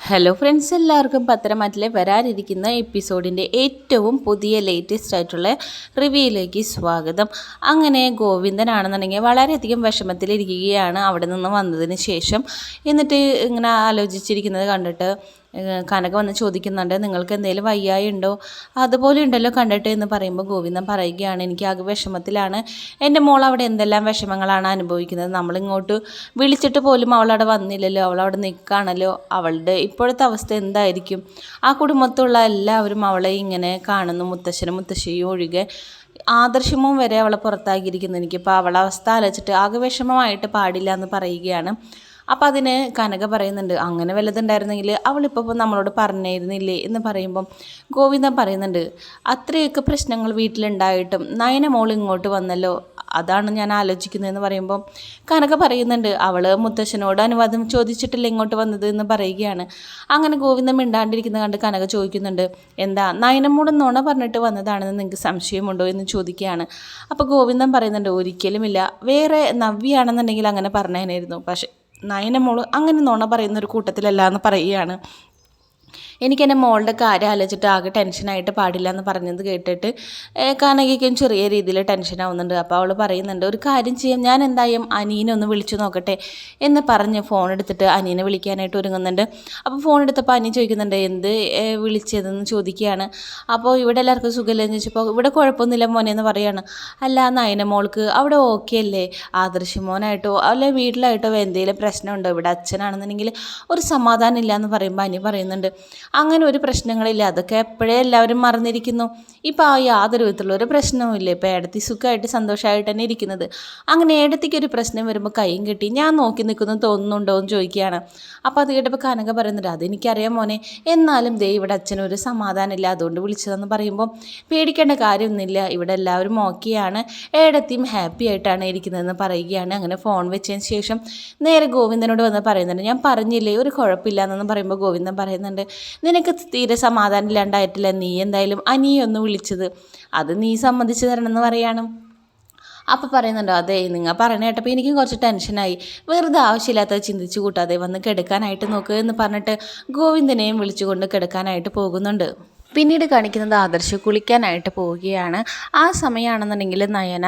Hello friends എല്ലാവർക്കും പത്രമാറ്റിലെ വരാനിരിക്കുന്ന എപ്പിസോഡിന്റെ ഏറ്റവും പുതിയ ലേറ്റസ്റ്റ് ആയിട്ടുള്ള റിവ്യൂയിലേക്ക് സ്വാഗതം. അങ്ങനെ ഗോവിന്ദനാണെന്നുണ്ടെങ്കിൽ വളരെയധികം വിഷമത്തിലിരിക്കുകയാണ് അവിടെ നിന്ന് വന്നതിന് ശേഷം. എന്നിട്ട് ഇങ്ങനെ ആലോചിച്ചിരിക്കുന്നത് കണ്ടിട്ട് കനക വന്ന് ചോദിക്കുന്നുണ്ട് നിങ്ങൾക്ക് എന്തെങ്കിലും വയ്യായി ഉണ്ടോ അതുപോലെ ഉണ്ടല്ലോ കണ്ടിട്ട് എന്ന് പറയുമ്പോൾ ഗോവിന്ദൻ പറയുകയാണ് എനിക്ക് ആകെ വിഷമത്തിലാണ്. എന്റെ മോൾ അവിടെ എന്തെല്ലാം വിഷമങ്ങളാണ് അനുഭവിക്കുന്നത്? നമ്മളിങ്ങോട്ട് വിളിച്ചിട്ട് പോലും അവളവിടെ വന്നില്ലല്ലോ അവളവിടെ നിൽക്കുകയാണല്ലോ അവളുടെ ഇപ്പോഴത്തെ അവസ്ഥ എന്തായിരിക്കും? ആ കുടുംബത്തുള്ള എല്ലാവരും അവളെ ഇങ്ങനെ കാണുന്നു മുത്തശ്ശനും മുത്തശ്ശിയും ഒഴികെ. ആദർശമും വരെ അവളെ പുറത്താക്കിയിരിക്കുന്നു. എനിക്കിപ്പോൾ അവളെ അവസ്ഥ ആലോചിച്ചിട്ട് ആകെ വിഷമമായിട്ട് പാടില്ല എന്ന് പറയുകയാണ്. അപ്പം അതിന് കനക പറയുന്നുണ്ട് അങ്ങനെ വല്ലതുണ്ടായിരുന്നെങ്കിൽ അവളിപ്പോൾ നമ്മളോട് പറഞ്ഞിരുന്നില്ലേ? എന്ന് പറയുമ്പം ഗോവിന്ദൻ പറയുന്നുണ്ട് അത്രയൊക്കെ പ്രശ്നങ്ങൾ വീട്ടിലുണ്ടായിട്ടും നയന മോൾ ഇങ്ങോട്ട് വന്നല്ലോ അതാണ് ഞാൻ ആലോചിക്കുന്നതെന്ന് പറയുമ്പോൾ കനക പറയുന്നുണ്ട് അവൾ മുത്തശ്ശനോട് അനുവാദം ചോദിച്ചിട്ടില്ല ഇങ്ങോട്ട് വന്നത് എന്ന് പറയുകയാണ്. അങ്ങനെ ഗോവിന്ദൻ മിണ്ടാണ്ടിരിക്കുന്ന കണ്ട് കനക ചോദിക്കുന്നുണ്ട് എന്താ നയനമോട് നോണ പറഞ്ഞിട്ട് വന്നതാണെന്ന് നിങ്ങൾക്ക് സംശയമുണ്ടോ? എന്ന് ചോദിക്കുകയാണ്. അപ്പോൾ ഗോവിന്ദൻ പറയുന്നുണ്ട് ഒരിക്കലുമില്ല വേറെ നവ്യാണെന്നുണ്ടെങ്കിൽ അങ്ങനെ പറഞ്ഞേനായിരുന്നു പക്ഷേ നയനമോൾ അങ്ങനെ നുണ പറയുന്ന ഒരു കൂട്ടത്തിലല്ല എന്ന് പറയുകയാണ്. എനിക്ക് എന്റെ മോളുടെ കാര്യം ആലോചിച്ചിട്ട് ആകെ ടെൻഷനായിട്ട് പാടില്ല എന്ന് പറഞ്ഞത് കേട്ടിട്ട് കാനകിക്കും ചെറിയ രീതിയിൽ ടെൻഷൻ ആവുന്നുണ്ട്. അപ്പോൾ അവൾ പറയുന്നുണ്ട് ഒരു കാര്യം ചെയ്യാം ഞാൻ എന്തായാലും അനീനെ ഒന്ന് വിളിച്ചു നോക്കട്ടെ എന്ന് പറഞ്ഞ് ഫോൺ എടുത്തിട്ട് അനീനെ വിളിക്കാനായിട്ട് ഒരുങ്ങുന്നുണ്ട്. അപ്പോൾ ഫോൺ എടുത്തപ്പോൾ അനി ചോദിക്കുന്നുണ്ട് എന്ത് വിളിച്ചതെന്ന് ചോദിക്കുകയാണ്. അപ്പോൾ ഇവിടെ എല്ലാവർക്കും സുഖമില്ലെന്ന് ചോദിച്ചപ്പോൾ ഇവിടെ കുഴപ്പമൊന്നുമില്ല മോനെ എന്ന് പറയുകയാണ്. അല്ല നയന മോൾക്ക് അവിടെ ഓക്കെ അല്ലേ? ആദർശ മോനായിട്ടോ അല്ലെ വീട്ടിലായിട്ടോ എന്തെങ്കിലും പ്രശ്നമുണ്ടോ? ഇവിടെ അച്ഛനാണെന്നുണ്ടെങ്കിൽ ഒരു സമാധാനം ഇല്ല എന്ന് പറയുമ്പോൾ അനി പറയുന്നുണ്ട്. അങ്ങനെ ഒരു പ്രശ്നങ്ങളില്ല. അതൊക്കെ എപ്പോഴേ എല്ലാവരും മറന്നിരിക്കുന്നു. ഇപ്പോൾ ആ യാതൊരു വിധത്തിലുള്ള ഒരു പ്രശ്നവും ഇല്ല. ഇപ്പോൾ ഏടത്തി സുഖമായിട്ട് സന്തോഷമായിട്ട് തന്നെ ഇരിക്കുന്നത്. അങ്ങനെ ഏടത്തിക്ക് ഒരു പ്രശ്നം വരുമ്പോൾ കൈയും കിട്ടി ഞാൻ നോക്കി നിൽക്കുന്നു തോന്നുന്നുണ്ടോ എന്ന് ചോദിക്കുകയാണ്. അപ്പോൾ അത് കേട്ടപ്പോൾ കനക പറയുന്നുണ്ട് അതെനിക്കറിയാം മോനെ. എന്നാലും ദേ ഇവിടെ അച്ഛനൊരു സമാധാനമില്ല അതുകൊണ്ട് വിളിച്ചതെന്ന് പറയുമ്പോൾ പേടിക്കേണ്ട കാര്യമൊന്നുമില്ല. ഇവിടെ എല്ലാവരും ഓക്കെയാണ്. ഏടത്തിയും ഹാപ്പി ആയിട്ടാണ് ഇരിക്കുന്നതെന്ന് പറയുകയാണ്. അങ്ങനെ ഫോൺ വെച്ചതിന് ശേഷം നേരെ ഗോവിന്ദനോട് വന്ന് പറയുന്നുണ്ട് ഞാൻ പറഞ്ഞില്ലേ ഒരു കുഴപ്പമില്ല എന്നൊന്നും പറയുമ്പോൾ ഗോവിന്ദൻ പറയുന്നുണ്ട് നിനക്ക് തീരെ സമാധാനം ഇല്ലാണ്ടായിട്ടില്ല. നീ എന്തായാലും അനിയൊന്ന് വിളിച്ചത്. അത് നീ സമ്മതിച്ചു എന്ന് പറയണം. അപ്പോൾ പറയുന്നുണ്ടോ അതെ നിങ്ങൾ പറയണ കേട്ടപ്പോൾ എനിക്കും കുറച്ച് ടെൻഷനായി വെറുതെ ആവശ്യമില്ലാത്തത് ചിന്തിച്ചു കൂട്ടാതെ വന്ന് കിടക്കാനായിട്ട് നോക്കുക എന്ന് പറഞ്ഞിട്ട് ഗോവിന്ദനെയും വിളിച്ചുകൊണ്ട് കിടക്കാനായിട്ട് പോകുന്നുണ്ട്. പിന്നീട് കാണിക്കുന്നത് ആദർശ് കുളിക്കാനായിട്ട് പോവുകയാണ്. ആ സമയമാണെന്നുണ്ടെങ്കിൽ നയന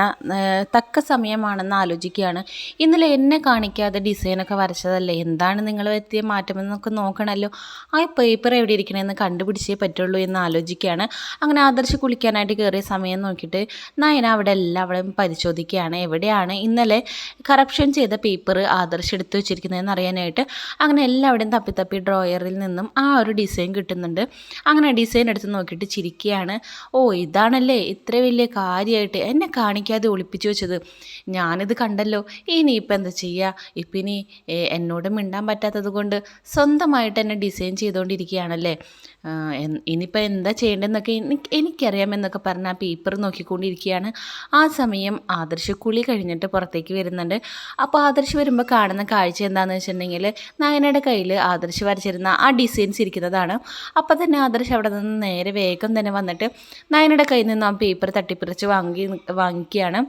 തക്ക സമയമാണെന്ന് ആലോചിക്കുകയാണ്. ഇന്നലെ എന്നെ കാണിക്കാതെ ഡിസൈനൊക്കെ വരച്ചതല്ലേ? എന്താണ് നിങ്ങൾ എത്തിയ മാറ്റമെന്നൊക്കെ നോക്കണമല്ലോ. ആ പേപ്പർ എവിടെ ഇരിക്കണമെന്ന് കണ്ടുപിടിച്ചേ പറ്റുള്ളൂ എന്ന് ആലോചിക്കുകയാണ്. അങ്ങനെ ആദർശ് കുളിക്കാനായിട്ട് കയറിയ സമയം നോക്കിയിട്ട് നയന അവിടെ എല്ലാവരും പരിശോധിക്കുകയാണ്. എവിടെയാണ് ഇന്നലെ കറപ്ഷൻ ചെയ്ത പേപ്പർ ആദർശ് എടുത്തു വെച്ചിരിക്കുന്നതെന്ന് അറിയാനായിട്ട്. അങ്ങനെ എല്ലാവരുടെയും തപ്പി തപ്പി ഡ്രോയറിൽ നിന്നും ആ ഒരു ഡിസൈൻ കിട്ടുന്നുണ്ട്. അങ്ങനെ ഡിസൈൻ എടുത്ത് നോക്കിയിട്ട് ചിരിക്കുകയാണ്. ഓ ഇതാണല്ലേ? ഇത്ര വലിയ കാര്യമായിട്ട് എന്നെ കാണിക്കാതെ ഒളിപ്പിച്ചു വെച്ചത്. ഞാനിത് കണ്ടല്ലോ. ഇനി ഇനിയിപ്പോൾ എന്താ ചെയ്യുക ഇപ്പം ഇനി എന്നോട് മിണ്ടാൻ പറ്റാത്തത് കൊണ്ട് സ്വന്തമായിട്ട് എന്നെ ഡിസൈൻ ചെയ്തുകൊണ്ടിരിക്കുകയാണല്ലേ ഇനിയിപ്പോൾ എന്താ ചെയ്യേണ്ടതെന്നൊക്കെ എനിക്ക് എനിക്കറിയാമെന്നൊക്കെ പറഞ്ഞ് ആ പേപ്പർ നോക്കിക്കൊണ്ടിരിക്കുകയാണ്. ആ സമയം ആദർശ് കുളി കഴിഞ്ഞിട്ട് പുറത്തേക്ക് വരുന്നുണ്ട്. അപ്പോൾ ആദർശ് വരുമ്പോൾ കാണുന്ന കാഴ്ച എന്താണെന്ന് വെച്ചിട്ടുണ്ടെങ്കിൽ നയനയുടെ കയ്യിൽ ആദർശ് വരച്ചിരുന്ന ആ ഡിസൈൻസ് ഇരിക്കുന്നതാണ്. അപ്പോൾ തന്നെ ആദർശ് അവിടെ നിന്ന് നേരെ വേഗം തന്നെ വന്നിട്ട് നയനയുടെ കയ്യിൽ നിന്ന് ആ പേപ്പർ തട്ടിപ്പറിച്ച് വാങ്ങി വാങ്ങിക്കുകയാണ്.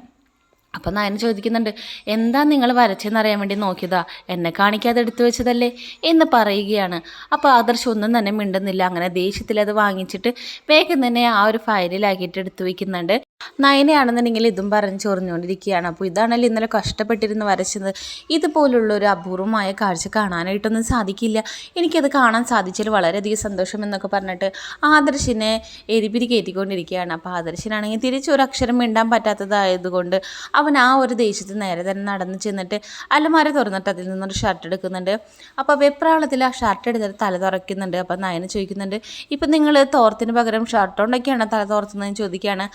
അപ്പം നയന ചോദിക്കുന്നുണ്ട് എന്താ നിങ്ങൾ വരച്ചെന്ന് അറിയാൻ വേണ്ടി നോക്കിയതാ? എന്നെ കാണിക്കാതെ എടുത്തു വെച്ചതല്ലേ? എന്ന് പറയുകയാണ്. അപ്പോൾ ആദർശ് ഒന്നും തന്നെ മിണ്ടുന്നില്ല. അങ്ങനെ ദേഷ്യത്തിൽ അത് വാങ്ങിച്ചിട്ട് വേഗം തന്നെ ആ ഒരു ഫയലിലാക്കിയിട്ട് എടുത്തു വെക്കുന്നുണ്ട്. നയനയാണെന്നുണ്ടെങ്കിൽ ഇതും പറഞ്ഞ് ചൊറിഞ്ഞുകൊണ്ടിരിക്കുകയാണ്. അപ്പോൾ ഇതാണല്ലോ ഇന്നലെ കഷ്ടപ്പെട്ടിരുന്ന് വരച്ചത്. ഇതുപോലുള്ള ഒരു അപൂർവമായ കാഴ്ച കാണാനായിട്ടൊന്നും സാധിക്കില്ല. എനിക്കത് കാണാൻ സാധിച്ചതിൽ വളരെയധികം സന്തോഷം എന്നൊക്കെ പറഞ്ഞിട്ട് ആദർശിനെ എരിപിരി കയറ്റിക്കൊണ്ടിരിക്കുകയാണ്. അപ്പോൾ ആദർശനാണെങ്കിൽ തിരിച്ചൊരു അക്ഷരം മിണ്ടാൻ പറ്റാത്തതായതുകൊണ്ട് അവൻ ആ ഒരു ദേശത്ത് നേരെ തന്നെ നടന്നു ചെന്നിട്ട് അലമാര തുറന്നിട്ട് അതിൽ നിന്നൊരു ഷർട്ട് എടുക്കുന്നുണ്ട്. അപ്പോൾ വെപ്രാളത്തിൽ ആ ഷർട്ട് എടുത്തിട്ട് തല തുറക്കുന്നുണ്ട് അപ്പോൾ നയന ചോദിക്കുന്നുണ്ട് ഇപ്പം നിങ്ങൾ തോർത്തിന് പകരം ഷർട്ട് കൊണ്ടൊക്കെയാണ് തല തോർത്തുന്നതെന്ന് ചോദിക്കുകയാണ്.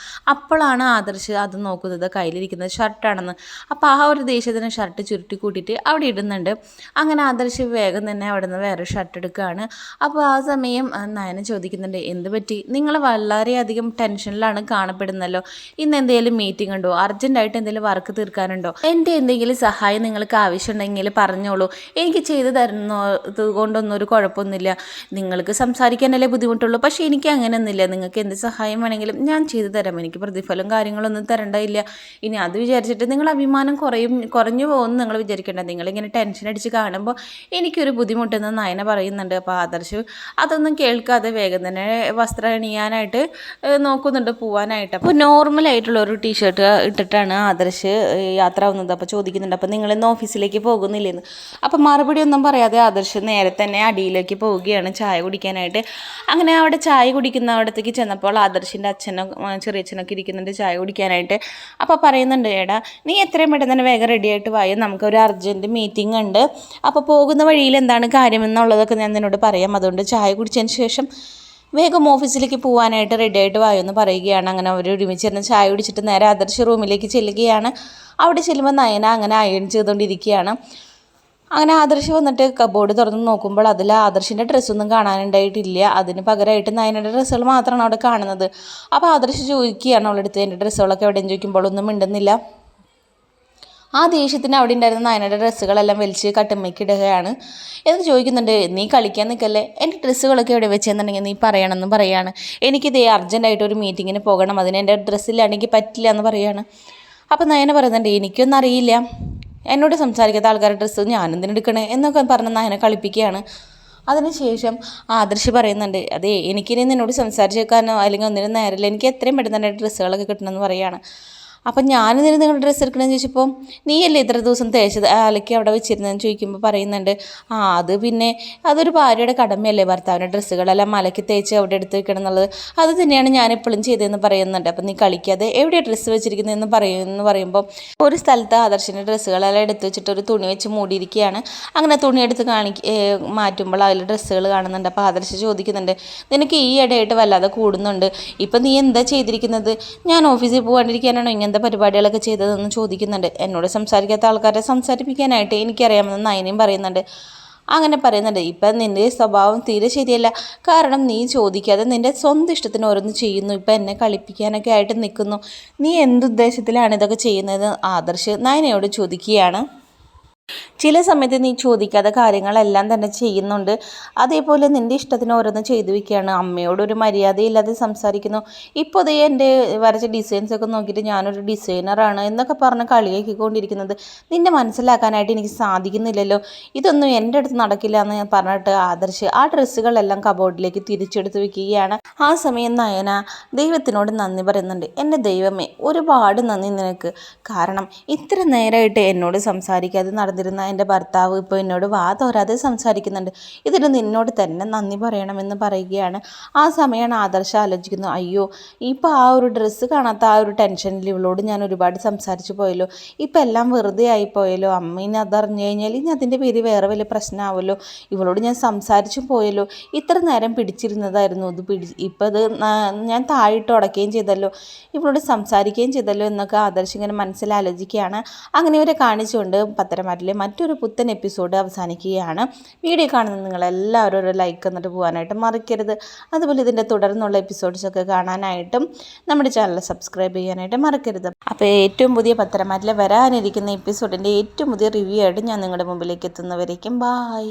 അപ്പോഴാണ് ആദർശ് അത് നോക്കുന്നത് കയ്യിലിരിക്കുന്നത് ഷർട്ടാണെന്ന്. അപ്പോൾ ആ ഒരു ദേഷ്യത്തിന് ഷർട്ട് ചുരുട്ടി കൂട്ടിയിട്ട് അവിടെ ഇടുന്നുണ്ട്. അങ്ങനെ ആദർശ് വേഗം തന്നെ അവിടെ നിന്ന് വേറെ ഷർട്ട് എടുക്കുകയാണ്. അപ്പോൾ ആ സമയം നയന ചോദിക്കുന്നുണ്ട് എന്ത് പറ്റി? നിങ്ങൾ വളരെയധികം ടെൻഷനിലാണ് കാണപ്പെടുന്നല്ലോ. ഇന്ന് എന്തെങ്കിലും മീറ്റിംഗ് ഉണ്ടോ? അർജന്റായിട്ട് എന്തെങ്കിലും വർക്ക് തീർക്കാനുണ്ടോ? എന്റെ എന്തെങ്കിലും സഹായം നിങ്ങൾക്ക് ആവശ്യമുണ്ടെങ്കിൽ പറഞ്ഞോളൂ. എനിക്ക് ചെയ്തു തരുന്നത് കൊണ്ടൊന്നും ഒരു കുഴപ്പമൊന്നുമില്ല. നിങ്ങൾക്ക് സംസാരിക്കാനല്ലേ ബുദ്ധിമുട്ടുള്ളൂ. പക്ഷേ എനിക്ക് അങ്ങനെയൊന്നുമില്ല. നിങ്ങൾക്ക് എന്ത് സഹായം വേണമെങ്കിലും ഞാൻ ചെയ്തു തരാം. എനിക്ക് പ്രതിഫലം പ്രതിഫലം കാര്യങ്ങളൊന്നും തരേണ്ടതില്ല. ഇനി അത് വിചാരിച്ചിട്ട് നിങ്ങൾ അഭിമാനം കുറയും കുറഞ്ഞു പോകുമെന്ന് നിങ്ങൾ വിചാരിക്കേണ്ട. നിങ്ങളിങ്ങനെ ടെൻഷൻ അടിച്ച് കാണുമ്പോൾ എനിക്കൊരു ബുദ്ധിമുട്ടെന്ന് നയന പറയുന്നുണ്ട്. അപ്പോൾ ആദർശ് അതൊന്നും കേൾക്കാതെ വേഗം തന്നെ വസ്ത്രം അണിയാനായിട്ട് നോക്കുന്നുണ്ട് പോവാനായിട്ട്. അപ്പോൾ നോർമലായിട്ടുള്ള ഒരു ടീഷർട്ട് ഇട്ടിട്ടാണ് ആദർശ് യാത്ര ആവുന്നത്. അപ്പോൾ ചോദിക്കുന്നുണ്ട് അപ്പോൾ നിങ്ങൾ ഇന്ന് ഓഫീസിലേക്ക് പോകുന്നില്ലെന്ന് അപ്പോൾ മറുപടി ഒന്നും പറയാതെ ആദർശ് നേരെ തന്നെ അടിയിലേക്ക് പോവുകയാണ് ചായ കുടിക്കാനായിട്ട്. അങ്ങനെ അവിടെ ചായ കുടിക്കുന്ന അവിടത്തേക്ക് ചെന്നപ്പോൾ ആദർശിന്റെ അച്ഛനും ചെറിയച്ഛനൊക്കെ ചെറിയച്ഛനൊക്കെ ഇരിക്കുന്നുണ്ട് ചായ കുടിക്കാനായിട്ട്. അപ്പോൾ പറയുന്നുണ്ട് ചേട്ടാ നീ എത്രയും പെട്ടെന്ന് തന്നെ വേഗം റെഡി ആയിട്ട് വായോ? നമുക്കൊരു അർജന്റ് മീറ്റിംഗ് ഉണ്ട്. അപ്പോൾ പോകുന്ന വഴിയിൽ എന്താണ് കാര്യമെന്നുള്ളതൊക്കെ ഞാൻ നിന്നോട് പറയാം. അതുകൊണ്ട് ചായ കുടിച്ചതിന് ശേഷം വേഗം ഓഫീസിലേക്ക് പോകാനായിട്ട് റെഡി ആയിട്ട് എന്ന് പറയുകയാണ്. അങ്ങനെ അവർ ഒരുമിച്ചിരുന്ന് ചായ കുടിച്ചിട്ട് നേരെ ആദർശ റൂമിലേക്ക് ചെല്ലുകയാണ്. അവിടെ ചെല്ലുമ്പോൾ നയന അങ്ങനെ അയൺ ചെയ്തുകൊണ്ടിരിക്കുകയാണ്. അങ്ങനെ ആദർശ് വന്നിട്ട് കബോർഡ് തുറന്ന് നോക്കുമ്പോൾ അതിൽ ആദർശിന്റെ ഡ്രസ്സൊന്നും കാണാനുണ്ടായിട്ടില്ല. അതിന് പകരമായിട്ട് നയനയുടെ ഡ്രസ്സുകൾ മാത്രമാണ് അവിടെ കാണുന്നത്. അപ്പോൾ ആദർശ് ചോദിക്കുകയാണ് അവളെടുത്ത് എന്റെ ഡ്രസ്സുകളൊക്കെ എവിടെയും ചോദിക്കുമ്പോൾ ഒന്നും മിണ്ടുന്നില്ല. ആ ദേഷ്യത്തിന് അവിടെ ഉണ്ടായിരുന്ന നയനയുടെ ഡ്രസ്സുകളെല്ലാം വലിച്ച് കട്ടുമ്മയ്ക്കിടുകയാണ് എന്ന് ചോദിക്കുന്നുണ്ട് നീ കളിക്കാൻ നിൽക്കല്ലേ? എന്റെ ഡ്രസ്സുകളൊക്കെ എവിടെ വെച്ചെന്നുണ്ടെങ്കിൽ നീ പറയണമെന്ന് പറയാണ്. എനിക്കിതേ അർജന്റായിട്ട് ഒരു മീറ്റിങ്ങിന് പോകണം. അതിന് എന്റെ ഡ്രസ്സില്ലാണെങ്കിൽ പറ്റില്ല എന്ന് പറയാണ്. അപ്പോൾ നയന പറയുന്നുണ്ട് എനിക്കൊന്നും അറിയില്ല. എന്നോട് സംസാരിക്കാത്ത ആൾക്കാരുടെ ഡ്രസ്സ് ഞാനെന്തിനു എടുക്കണേ എന്നൊക്കെ പറഞ്ഞ് നായനെ കളിപ്പിക്കുകയാണ്. അതിനുശേഷം ആദർശ് പറയുന്നുണ്ട് അതെ എനിക്കിനി നിന്നോട് സംസാരിച്ചേക്കാനോ അല്ലെങ്കിൽ ഒന്നിനും നേരമില്ല. എനിക്ക് എത്രയും പെട്ടെന്ന് തന്നെ ഡ്രസ്സുകളൊക്കെ കിട്ടണമെന്ന് പറയാണ് അപ്പം ഞാനിതിന് നിങ്ങളുടെ ഡ്രസ്സ് എടുക്കണമെന്ന് ചോദിച്ചപ്പോൾ നീയല്ലേ ഇത്ര ദിവസം തേച്ചത്? അലക്കി അവിടെ വെച്ചിരുന്നതെന്ന് ചോദിക്കുമ്പോൾ പറയുന്നുണ്ട്. ആ അത് പിന്നെ അതൊരു ഭാര്യയുടെ കടമയല്ലേ ഭർത്താവിന്റെ ഡ്രസ്സുകളെല്ലാം അലക്കി തേച്ച് അവിടെ എടുത്ത് വെക്കണം എന്നുള്ളത്. അത് തന്നെയാണ് ഞാൻ എപ്പോഴും ചെയ്തതെന്ന് പറയുന്നുണ്ട്. അപ്പം നീ കളിക്കാതെ എവിടെയാണ് ഡ്രസ്സ് വെച്ചിരിക്കുന്നതെന്ന് പറയുമെന്ന് പറയുമ്പോൾ ഒരു സ്ഥലത്ത് ആദർശിന്റെ ഡ്രസ്സുകളെല്ലാം എടുത്ത് വെച്ചിട്ട് ഒരു തുണി വെച്ച് മൂടിയിരിക്കുകയാണ്. അങ്ങനെ തുണി എടുത്ത് കാണി മാറ്റുമ്പോൾ അതിൽ ഡ്രസ്സുകൾ കാണുന്നുണ്ട്. അപ്പോൾ ആദർശ് ചോദിക്കുന്നുണ്ട് നിനക്ക് ഈ ഇടയായിട്ട് വല്ലാതെ കൂടുന്നുണ്ട്. ഇപ്പം നീ എന്താ ചെയ്തിരിക്കുന്നത്? ഞാൻ ഓഫീസിൽ പോകാണ്ടിരിക്കാനാണോ ഇങ്ങനത്തെ പരിപാടികളൊക്കെ ചെയ്തതെന്ന് ചോദിക്കുന്നുണ്ട്. എന്നോട് സംസാരിക്കാത്ത ആൾക്കാരെ സംസാരിപ്പിക്കാനായിട്ട് എനിക്കറിയാമെന്ന് നയനയും പറയുന്നുണ്ട്. അങ്ങനെ പറയുന്നുണ്ട്. ഇപ്പം നിന്റെ സ്വഭാവം തീരെ ശരിയല്ല. കാരണം നീ ചോദിക്കാതെ നിന്റെ സ്വന്തം ഇഷ്ടത്തിന് ഓരോന്ന് ചെയ്യുന്നു. ഇപ്പം എന്നെ കളിപ്പിക്കാനൊക്കെ ആയിട്ട് നിൽക്കുന്നു. നീ എന്തുദ്ദേശത്തിലാണ് ഇതൊക്കെ ചെയ്യുന്നത് ആദർശ് നയനയോട് ചോദിക്കുകയാണ്. ചില സമയത്ത് നീ ചോദിക്കാത്ത കാര്യങ്ങളെല്ലാം തന്നെ ചെയ്യുന്നുണ്ട്. അതേപോലെ നിന്റെ ഇഷ്ടത്തിന് ഓരോന്ന് ചെയ്തു വെക്കുകയാണ്. അമ്മയോട് ഒരു മര്യാദയില്ലാതെ സംസാരിക്കുന്നു. ഇപ്പോൾ അതേ എന്റെ വരച്ച ഡിസൈൻസ് ഒക്കെ നോക്കിയിട്ട് ഞാനൊരു ഡിസൈനറാണ് എന്നൊക്കെ പറഞ്ഞ് കളിയാക്കിക്കൊണ്ടിരിക്കുന്നത്. നിന്നെ മനസ്സിലാക്കാനായിട്ട് എനിക്ക് സാധിക്കുന്നില്ലല്ലോ. ഇതൊന്നും എന്റെ അടുത്ത് നടക്കില്ല എന്ന് ഞാൻ പറഞ്ഞിട്ട് ആദർശ് ആ ഡ്രസ്സുകളെല്ലാം കബോർഡിലേക്ക് തിരിച്ചെടുത്ത് വെക്കുകയാണ്. ആ സമയം നയന ദൈവത്തിനോട് നന്ദി പറയുന്നുണ്ട്. എന്റെ ദൈവമേ ഒരുപാട് നന്ദി നിനക്ക്. കാരണം ഇത്ര നേരമായിട്ട് എന്നോട് സംസാരിക്കാതെ നടന്നിരുന്ന എന്റെ ഭർത്താവ് ഇപ്പോൾ എന്നോട് വാ തോരാതെ സംസാരിക്കുന്നുണ്ട്. ഇതിൽ നിന്നോട് തന്നെ നന്ദി പറയണമെന്ന് പറയുകയാണ്. ആ സമയമാണ് ആദർശ ആലോചിക്കുന്നത് അയ്യോ ഇപ്പോൾ ആ ഒരു ഡ്രസ്സ് കാണാത്ത ആ ഒരു ടെൻഷനിൽ ഇവളോട് ഞാൻ ഒരുപാട് സംസാരിച്ചു പോയല്ലോ. ഇപ്പം എല്ലാം വെറുതെ ആയിപ്പോയല്ലോ അമ്മീനെ അതറിഞ്ഞു കഴിഞ്ഞാൽ ഇനി അതിന്റെ പേര് വേറെ വലിയ പ്രശ്നമാവല്ലോ ഇവളോട് ഞാൻ സംസാരിച്ചും പോയല്ലോ. ഇത്ര നേരം പിടിച്ചിരുന്നതായിരുന്നു. ഇത് പിടി ഇപ്പം ഇത് ഞാൻ താഴിട്ട് ഉടക്കുകയും ചെയ്തല്ലോ. ഇവളോട് സംസാരിക്കുകയും ചെയ്തല്ലോ എന്നൊക്കെ ആദർശ് ഇങ്ങനെ മനസ്സിലാലോചിക്കുകയാണ് അങ്ങനെ ഇവരെ കാണിച്ചുകൊണ്ട് പത്തരമാറ്റിലെ മറ്റൊരു പുത്തൻ എപ്പിസോഡ് അവസാനിക്കുകയാണ്. വീഡിയോ കാണുന്ന നിങ്ങളെല്ലാവരും ഒരു ലൈക്ക് എന്നിട്ട് പോകാനായിട്ട് മറക്കരുത്. അതുപോലെ ഇതിന്റെ തുടർന്നുള്ള എപ്പിസോഡ്സൊക്കെ കാണാനായിട്ടും നമ്മുടെ ചാനൽ സബ്സ്ക്രൈബ് ചെയ്യാനായിട്ട് മറക്കരുത്. അപ്പോൾ ഏറ്റവും പുതിയ പത്രമാറ്റിൽ വരാനിരിക്കുന്ന എപ്പിസോഡിന്റെ ഏറ്റവും പുതിയ റിവ്യൂ ആയിട്ട് ഞാൻ നിങ്ങളുടെ മുമ്പിലേക്ക് എത്തുന്നവരേക്കും. ബായ്